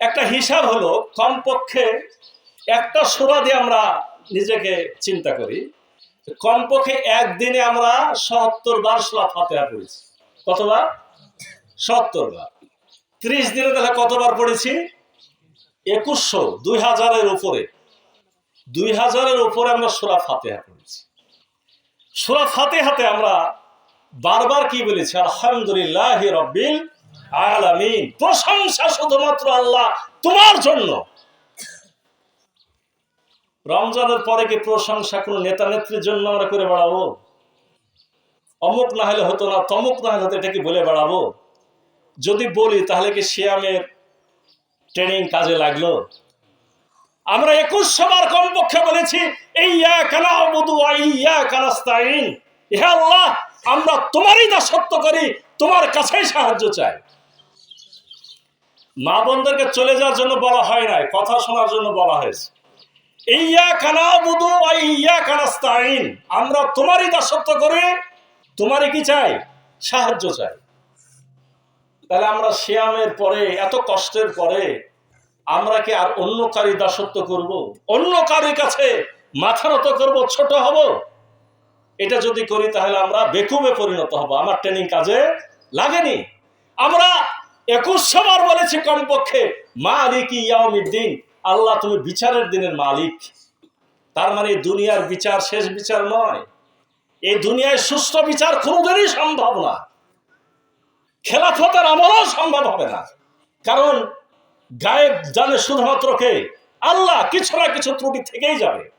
একটা হিসাব হলো, কমপক্ষে একটা সোরা দিয়ে আমরা নিজেকে চিন্তা করি। কমপক্ষে একদিনে আমরা সত্তর বার সোলা ফাতেহা পড়েছি। কতবার? সত্তর বার। ত্রিশ দিনে তাহলে কতবার পড়েছি? একুশশো, দুই হাজারের উপরে। দুই হাজারের উপরে আমরা সোরা ফাতেহা পড়েছি। সোরা ফাতেহাতে আমরা বারবার কি বলেছি? আলহামদুলিল্লাহ রব্বিল আলামিন প্রশংসা শুধুমাত্র আল্লাহ তোমার জন্য। রমজানের পরে কি প্রশংসা কোন নেতা নেত্রীর জন্য আমরা করে বেড়াবো? অমুক না হলে হতো না, তমুক না হলে হতো, এটা কি বলে বেড়াবো? যদি বলি, তাহলে কি শিয়ামের ট্রেনিং কাজে লাগল? আমরা একুশ সবার কমপক্ষে বলেছি এই কানা বধু ইয়া কানাস্তাইন হে আল্লাহ, আমরা তোমারই দাসত্ব করি, তোমার কাছেই সাহায্য চাই। মা বোনদেরকে চলে যাওয়ার জন্য বলা হয় নাই, কথা শোনার জন্য বলা হয়েছে। ইয়া কানা বুধু ইয়া কানাস্তাইন আমরা তোমারই দাসত্ব করে তোমারই কি চাই? সাহায্য চাই। তাহলে আমরা শিয়ামের পরে, এত কষ্টের পরে, আমরা কি আর অন্য কারি দাসত্ব করব? অন্য কারির কাছে মাথা নত করব, ছোট হব? এটা যদি করি, তাহলে আমরা বেকুবে পরিণত হব। আমার ট্রেনিং কাজে লাগেনি। আমরা একুশশো বার বলেছি কমপক্ষে, মালিক ইয়াউমিদ্দিন, আল্লাহ তুমি বিচারের দিনের মালিক। তার মানে দুনিয়ার বিচার শেষ বিচার নয়। এই দুনিয়ায় সুস্থ বিচার কোনোদিনই সম্ভব না। খেলাফতের আমলও সম্ভব হবে না। কারণ গায়েব জানে শুধুমাত্র কে? আল্লাহ কিছু না কিছু ত্রুটি থেকেই যাবে।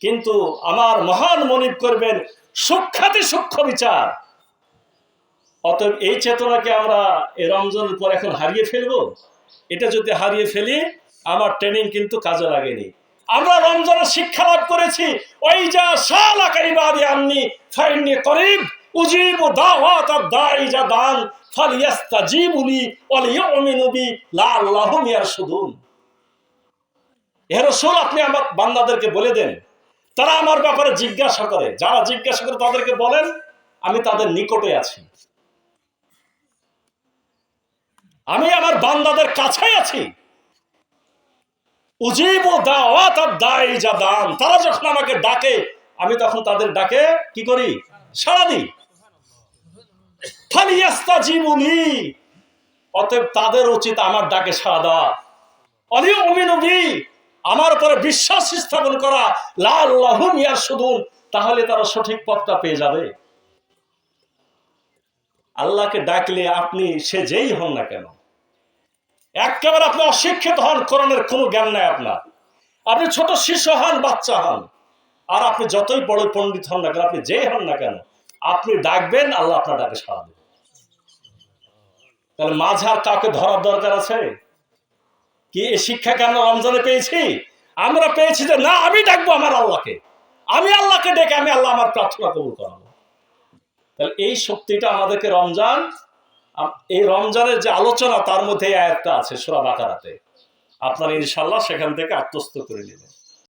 কিন্তু আমার মহান মনিব করবেন, সুখ্যাতি সূক্ষ্ম বিচার। অতএব এই চেতনাকে আমরা এই রমজানের পর এখন হারিয়ে ফেলব। এটা যদি হারিয়ে ফেলি, আমার ট্রেনিং কিন্তু কাজে লাগেনি। আমরা রমজানের শিক্ষা লাভ করেছি। ওই যা শালাকাই বাদি আননি ফাইনি করিব, উজিব দাওয়াত দাই যা দান ফালিয়াস্তাজিবুলি ওয়ালিউমিনু বি লাআল্লাহুম ইয়ারশুদুন। হে রাসূল, আপনি আমার বান্দাদেরকে বলে দেন। তারা আমার ব্যাপারে জিজ্ঞাসা করে। যারা জিজ্ঞাসা করে তাদেরকে বলেন, আমি তাদের নিকটে আছি। আমি আমার বান্দাদের কাছে আছি। উজিব দাওয়াত দাই যা দান তারা যখন আমাকে ডাকে, আমি তখন তাদের ডাকে কি করি? সাড়া দিই। ফালিয়াস্তাজিবুনি অতএব তাদের উচিত আমার ডাকে সাড়া দেওয়া। অলিও অমিনবী আমার উপরে বিশ্বাস স্থাপন করা। লাল লাহুম ইয়ার শুধুন তাহলে তারা সঠিক পথটা পেয়ে যাবে। আল্লাহকে ডাকলে আপনি সে যেই হন না কেন? একেবারে আপনি অশিক্ষিত হন, কোরআনের কোনো জ্ঞান নাই আপনার। আপনি ছোট শিশু হন, বাচ্চা হন, আর আপনি যতই বড় পণ্ডিত হন না কেন, আপনি যেই হন না কেন, আপনি ডাকবেন, আল্লাহ আপনার ডাকে সাড়া দেবে। তাহলে মাঝার কাউকে ধরার দরকার আছে? কি এই শিক্ষাকে আমরা রমজানে পেয়েছি? আমরা পেয়েছি যে, না, আমি ডাকবো আমার আল্লাহকে। আমি আল্লাহকে ডেকে আমি আল্লাহ আমার প্রার্থনা কবুল করাবো। তাহলে এই শক্তিটা আমাদেরকে রমজান এই রমজানের যে আলোচনা, তার মধ্যে একটা আছে, সুরা বাকারাতে। আপনারা ইনশাল্লাহ সেখান থেকে আত্মস্থ করে নেবেন।